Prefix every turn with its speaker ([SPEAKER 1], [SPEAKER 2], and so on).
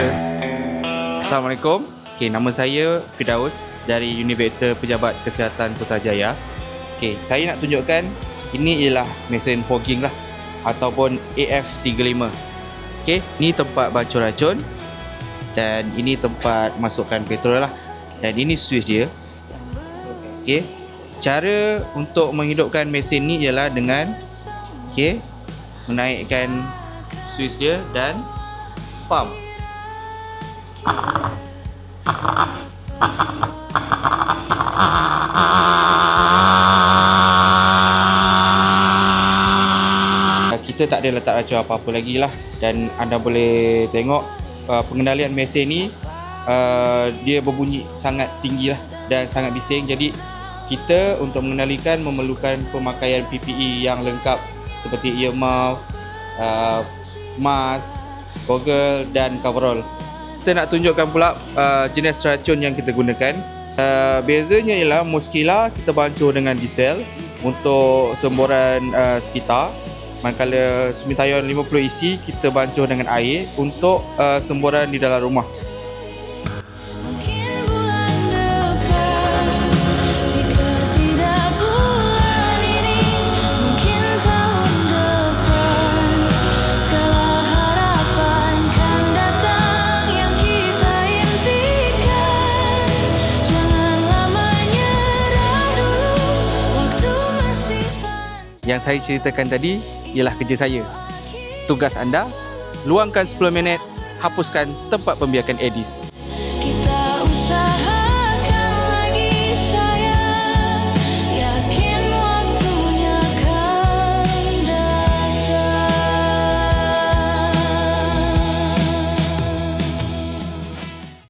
[SPEAKER 1] Vector. Assalamualaikum. Okay, nama saya Fidaus dari Unit Vector Pejabat Kesihatan Putrajaya. Okay, saya nak tunjukkan ini ialah mesin fogging lah ataupun AF35. Okay, ni tempat bancur racun dan ini tempat masukkan petrol lah. Dan ini switch dia. Okay, cara untuk menghidupkan mesin ni ialah dengan okay, menaikkan switch dia dan pump. Kita tak ada letak racun apa-apa lagi lah. Dan anda boleh tengok uh, pengendalian mesin ni uh, dia berbunyi sangat tinggi lah dan sangat bising. Jadi kita untuk mengendalikan memerlukan pemakaian PPE yang lengkap seperti earmuff, uh, mask, goggle dan coverall. Kita nak tunjukkan pula uh, jenis racun yang kita gunakan. Uh, bezanya ialah Muskila kita bancur dengan diesel untuk semburan uh, sekitar. Manakala Smithsonian 50 isi kita bancur dengan air untuk uh, semburan di dalam rumah.
[SPEAKER 2] yang
[SPEAKER 1] saya ceritakan tadi ialah kerja saya. Tugas anda, luangkan 10 minit, hapuskan tempat pembiakan Edis. Kita usaha